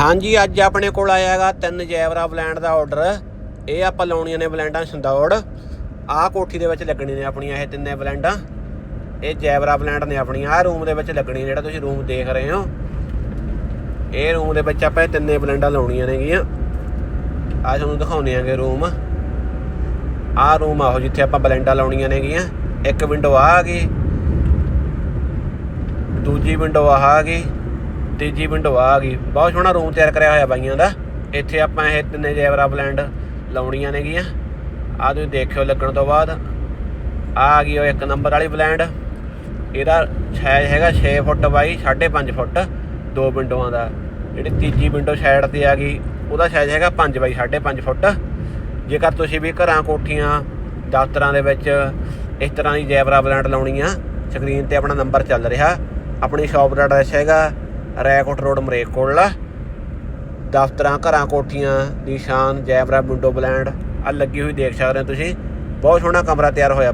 ਹਾਂਜੀ, ਅੱਜ ਆਪਣੇ ਕੋਲ ਆਇਆ ਹੈਗਾ ਤਿੰਨ ਜੈਵਰਾ ਬਲੈਂਡ ਦਾ ਆਰਡਰ ਇਹ ਆਪਾਂ ਲਾਉਣੀਆਂ ਨੇ ਬਲੈਂਡਾਂ ਸੰਦੌੜ। ਆਹ ਕੋਠੀ ਦੇ ਵਿੱਚ ਲੱਗਣੀ ਨੇ ਆਪਣੀਆਂ ਇਹ ਤਿੰਨੇ ਬਲੈਂਡਾਂ। ਇਹ ਜੈਵਰਾ ਬਲੈਂਡ ਨੇ ਆਪਣੀਆਂ। ਆਹ ਰੂਮ ਦੇ ਵਿੱਚ ਲੱਗਣੀ ਜਿਹੜਾ ਤੁਸੀਂ ਰੂਮ ਦੇਖ ਰਹੇ ਹੋ। ਇਹ ਰੂਮ ਦੇ ਵਿੱਚ ਆਪਾਂ ਇਹ ਤਿੰਨੇ ਬਲੈਂਡਾਂ ਲਾਉਣੀਆਂ ਨੇਗੀਆਂ। ਆ ਤੁਹਾਨੂੰ ਦਿਖਾਉਂਦੇ ਆਂਗੇ ਰੂਮ। ਆਹ ਰੂਮ ਆਹੋ ਜਿੱਥੇ ਆਪਾਂ ਬਲੈਂਡਾਂ ਲਾਉਣੀਆਂ ਨੇਗੀਆਂ। ਇੱਕ ਵਿੰਡੋ ਆ ਗਈ। ਦੂਜੀ ਵਿੰਡੋ ਆਹ ਆ ਗਈ। ਤੀਜੀ ਵਿੰਡੋ ਆ ਗਈ। ਬਹੁਤ ਸੋਹਣਾ ਰੂਮ ਤਿਆਰ ਕਰਿਆ ਹੋਇਆ ਬਾਈਆਂ ਦਾ। ਇੱਥੇ ਆਪਾਂ ਇਹ ਤਿੰਨੇ ਜੈਵਰਾ ਬਲੈਂਡ ਲਾਉਣੀਆਂ ਨੇਗੀਆਂ। ਆ ਤੁਸੀਂ ਦੇਖਿਓ ਲੱਗਣ ਤੋਂ ਬਾਅਦ। ਆ ਆ ਗਈ ਉਹ ਇੱਕ ਨੰਬਰ ਵਾਲੀ ਬਲੈਂਡ ਇਹਦਾ ਸਾਈਜ਼ ਹੈਗਾ 6 ਫੁੱਟ ਬਾਈ 5.5 ਫੁੱਟ ਦੋ ਵਿੰਡੋਆਂ ਦਾ। ਜਿਹੜੀ ਤੀਜੀ ਵਿੰਡੋ ਸਾਈਡ ਤੇ ਆ ਗਈ, ਉਹਦਾ ਸਾਈਜ਼ ਹੈਗਾ 5 ਬਾਈ 5.5 ਫੁੱਟ। ਜੇਕਰ ਤੁਸੀਂ ਵੀ ਘਰਾਂ ਕੋਠੀਆਂ, ਦਫ਼ਤਰਾਂ ਦੇ ਵਿੱਚ ਇਸ ਤਰ੍ਹਾਂ ਦੀ ਜੈਵਰਾ ਬਲੈਂਡ ਲਾਉਣੀ ਆ ਸਕਰੀਨ ਤੇ ਆਪਣਾ ਨੰਬਰ ਚੱਲ ਰਿਹਾ। ਆਪਣੀ ਸ਼ਾਪ ਦਾ ਐਡਰੈਸ ਹੈਗਾ ਰੈਕੋਟ ਰੋਡ ਮਰੇਕੋਟਲਾ ਦਫ਼ਤਰਾਂ, ਘਰਾਂ, ਕੋਠੀਆਂ ਦੀ ਸ਼ਾਨ, ਜੈਵਰਾ, ਵਿੰਡੋ ਬਲੈਂਡ ਆ ਲੱਗੀ ਹੋਈ ਦੇਖ ਸਕਦੇ ਹੋ ਤੁਸੀਂ। ਬਹੁਤ ਸੋਹਣਾ ਕਮਰਾ ਤਿਆਰ ਹੋਇਆ।